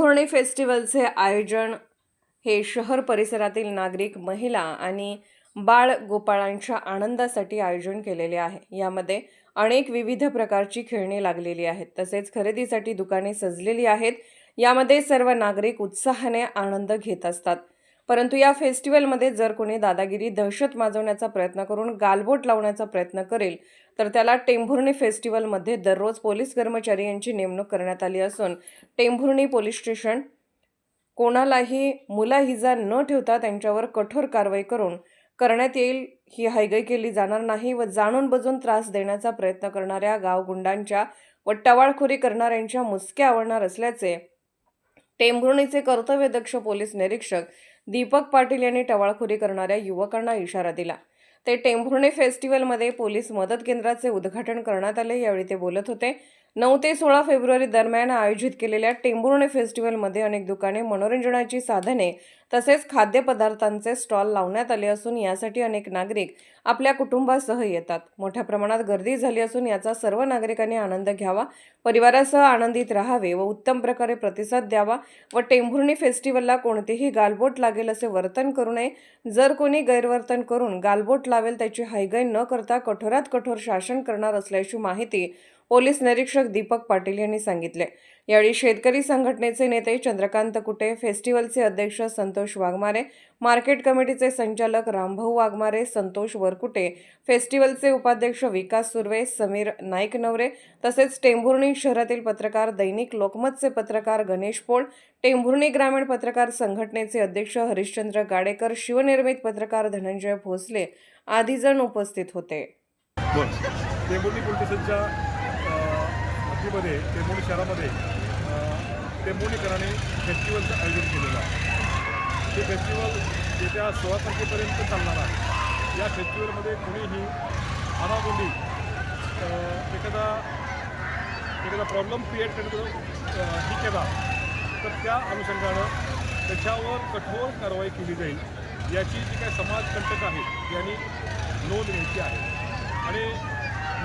टेंभुर्णी फेस्टिवलचे आयोजन हे शहर परिसरातील नागरिक महिला आणि बाळ गोपाळांच्या आनंदासाठी आयोजन केलेले आहे. यामध्ये अनेक विविध प्रकारची खेळणी लागलेली आहेत. तसेच खरेदीसाठी दुकाने सजलेली आहेत. यामध्ये सर्व नागरिक उत्साहाने आनंद घेत असतात. परंतु या फेस्टिवलमध्ये जर कोणी दादागिरी दहशत माजवण्याचा प्रयत्न करून गालबोट लावण्याचा प्रयत्न करेल तर त्याला टेंभुर्णी फेस्टिवलमध्ये दररोज पोलीस कर्मचारी यांची नेमणूक करण्यात आली असून टेंभुर्णी पोलीस स्टेशन कोणालाही मुलाहिजा न ठेवता त्यांच्यावर कठोर कारवाई करून करण्यात येईल ही हायगय केली जाणार नाही व जाणून बजून त्रास देण्याचा प्रयत्न करणाऱ्या गावगुंडांच्या व टवाळखोरी करणाऱ्यांच्या मुसक्या आवडणार असल्याचे टेंभुर्णीचे कर्तव्यदक्ष पोलीस निरीक्षक दीपक पाटील यांनी टवाळखोरी करणाऱ्या युवकांना इशारा दिला. ते टेंभुर्णे फेस्टिवलमध्ये पोलीस मदत केंद्राचे उद्घाटन करण्यात आले यावेळी ते बोलत होते. नऊ ते सोळा फेब्रुवारी दरम्यान आयोजित केलेल्या टेंबुर्णे फेस्टिवलमध्ये अनेक दुकाने मनोरंजनाची साधने तसेच खाद्यपदार्थांचे स्टॉल लावण्यात आले असून यासाठी अनेक नागरिक आपल्या कुटुंबासह येतात. मोठ्या प्रमाणात गर्दी झाली असून याचा सर्व नागरिकांनी आनंद घ्यावा परिवारासह आनंदित राहावे व उत्तम प्रकारे प्रतिसाद द्यावा व टेंभुर्णी फेस्टिवलला कोणतेही गालबोट लागेल असे वर्तन करू नये. जर कोणी गैरवर्तन करून गालबोट लावेल त्याची हायगाई न करता कठोरात कठोर शासन करणार असल्याची माहिती पोलीस निरीक्षक दीपक पाटील यांनी सांगितले. यावेळी शेतकरी संघटनेचे नेते चंद्रकांत कुटे फेस्टिवलचे अध्यक्ष संतोष वाघमारे मार्केट कमिटीचे संचालक रामभाऊ वाघमारे संतोष वरकुटे फेस्टिवलचे उपाध्यक्ष विकास सुर्वे समीर नाईक नवरे तसेच टेंभुर्णी शहरातील पत्रकार दैनिक लोकमतचे पत्रकार गणेश पोळ टेंभुर्णी ग्रामीण पत्रकार संघटनेचे अध्यक्ष हरिश्चंद्र गाडेकर शिवनिर्मित पत्रकार धनंजय भोसले आदी जण उपस्थित होते. बरं टेंबोली हद्दीमध्ये शहरामध्ये अ, टेंबोलीकरांनी फेस्टिवलचं आयोजन केलेलं आहे. ते फेस्टिवल येत्या सोळा तारखेपर्यंत चालणार आहे. या फेस्टिवलमध्ये कुणीही अनागोंडी एखादा एखादा प्रॉब्लेम क्रिएट करण्याचा ही केला तर त्या अनुषंगानं त्याच्यावर कठोर कारवाई केली जाईल याची जी काय समाजकंटक आहेत यांनी नोंद घ्यायची आहे. आणि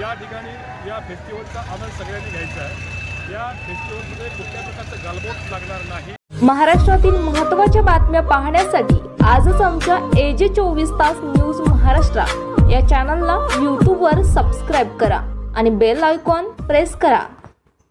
या ठिकाणी या फेस्टिवलचा आनंद सगळ्यांनी घ्यायचा आहे. या फेस्टिवलमध्ये कुठल्या प्रकारचं गालबोट लागणार नाही. महाराष्ट्रातील महत्त्वाच्या बातम्या पाहण्यासाठी आजच आमच्या एजे चोवीस तास न्यूज महाराष्ट्र या चॅनलला यूट्यूबवर सबस्क्राईब करा आणि बेल आयकॉन प्रेस करा.